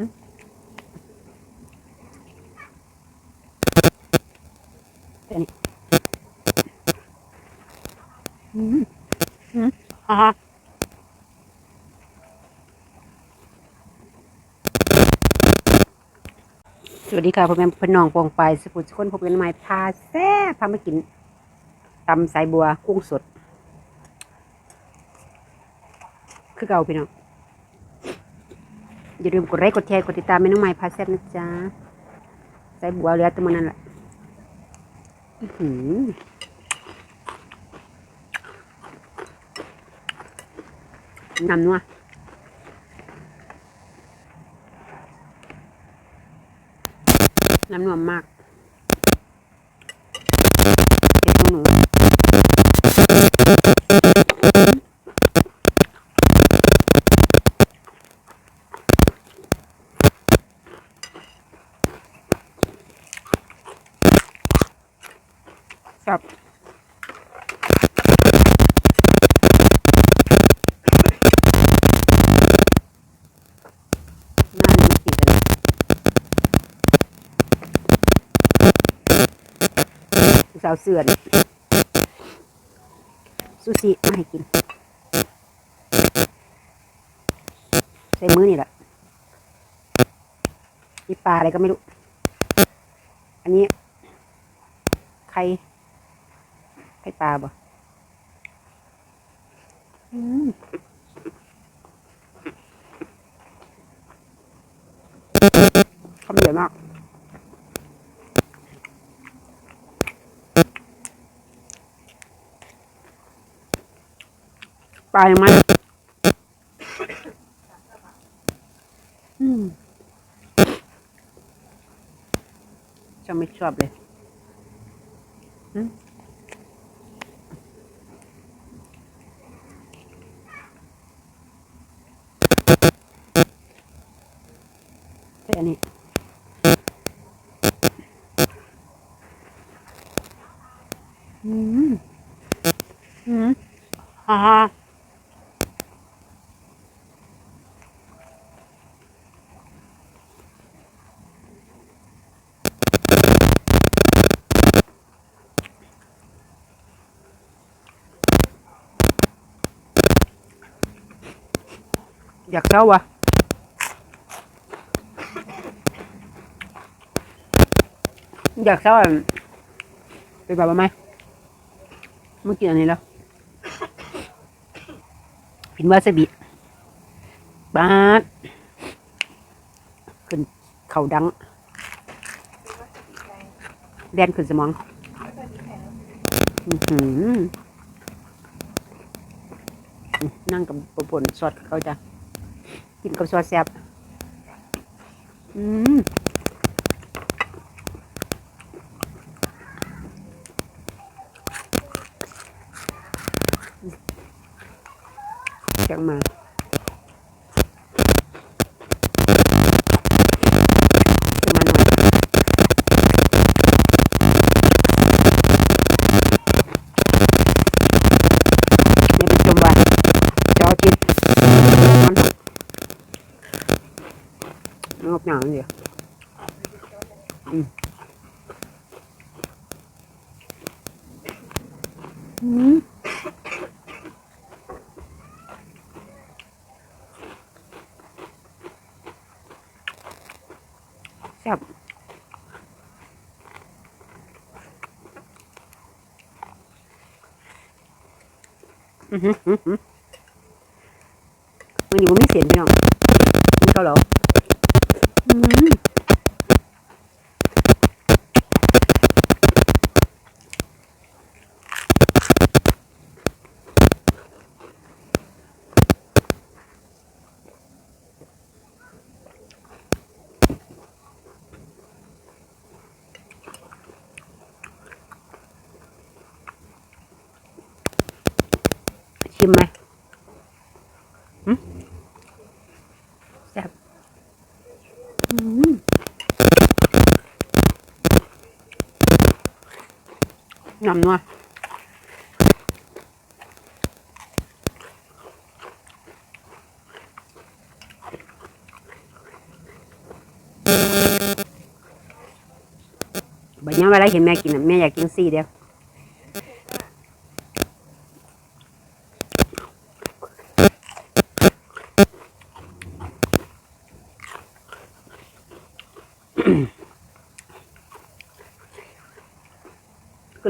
อืมอืมอ่าสวัสดีค่ะพ่อแม่พี่น้องปองไปสปุดสคนพบกันใหม่พาแซ่พามากินตำสายบัวกุ้งสด คือเก่าพี่น้อง อย่าลืมกดไลค์กดแชร์กดติดตามเมนูใหม่พาแซ่บนะจ๊ะใส่บัวเรือตัวมันนั่นแหละหืมน้ำนัวน้ำนัวมาก สาวเสื่อนซูชิมาให้กิน ใส่มือนี่แหละมีปลาอะไรก็ไม่รู้ อันนี้ไข่ไข่ปลาบ่อืมคำใหญ่มาก ปลายังไหมอืมจะไม่ชอบเลยอืมใส่อันนี้อืม อืมฮ่า อยากเช้าวะอยากเช้าอะไปแบบว่าไหมเมื่อกี้อันนี้แล้วกินวาซาบิบาดขึ้นเข่าดังแดนขึ้นสมองอือหือนั่งกับปป่นสดเขาจะ กินกับซอสแซ่บอืมจังมาจะมาหน่อยอย่าไปชมว่าจอจิต มันงบหนาวเลยอืมอืมแซ่บอือหืออื้อหือมันอยู่ไม่เสียนพี่น้องมีเกาเหลา กินไหมแซ่บหนำนัวบัดนี้เวลาเห็นแม่กินแม่อยากกินซี่เดียว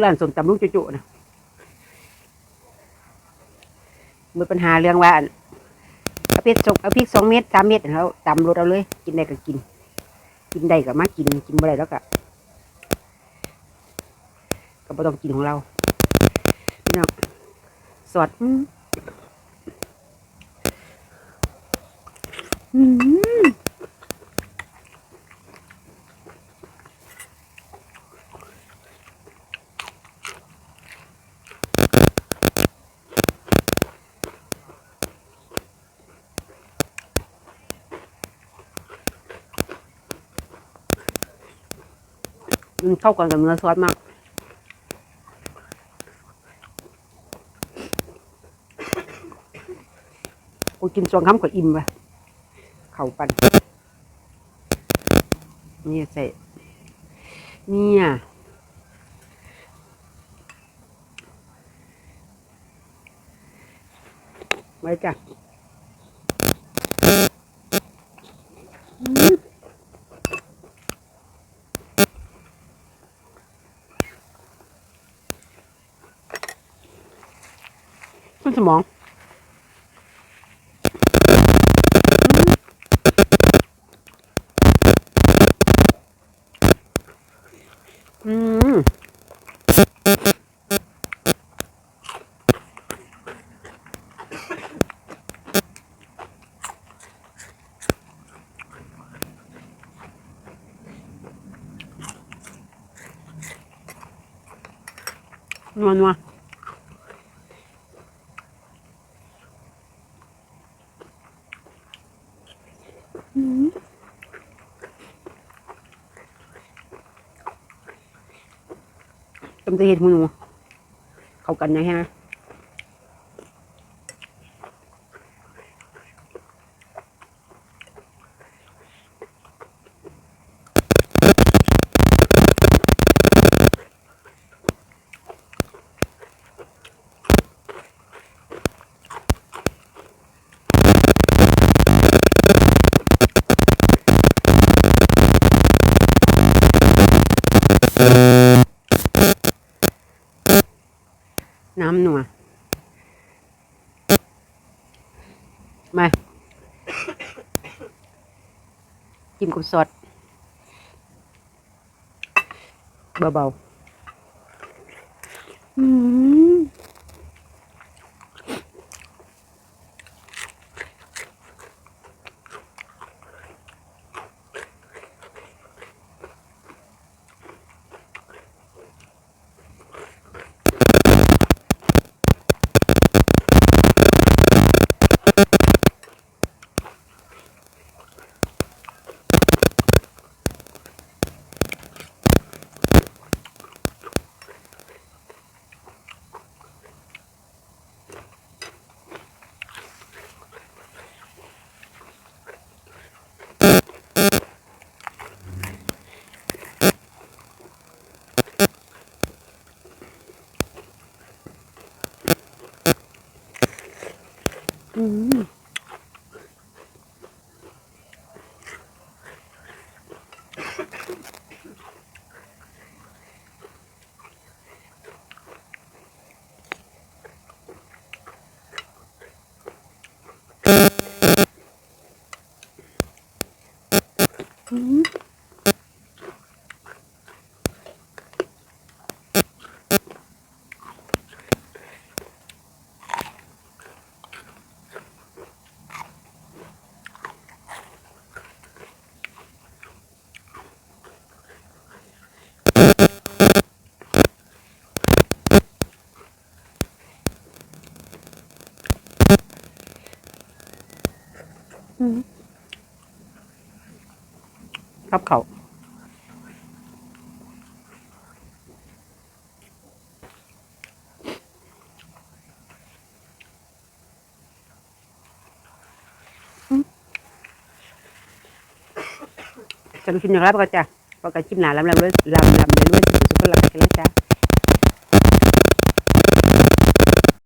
ร้านสมตำลูกจุๆนะมีปัญหาเรื่องว่าอั่นเอาพริกสองเอาพริกสองเม็ดสามเม็ดแล้วตำรสเอาเลย กินได้ก็กิน กินได้ก็มากินกินบ่ได้แล้วก็ก็บ่ต้องกินของเราพี่น้องสดอืมอืมมัน เข้ากันกับเนื้อซอสมาก กูกินสองคำก็อิ่มว่ะเข่าปันนี่ใส่เนี่ยไว้จ้ะอืม ขึ้นสมองอืมนัวนัวอืม จำจะเห็นหูหนูเข้ากันนะฮะ น้ำหนัวมากินกับซอสเบาๆ อืม ครับเขาจะไปกินอย่างไรบ้างจ้ะปะกันคลิปหนาลำลำเลยลำลำเลยด้วยสุขสุขลักกันแล้วจ้ะ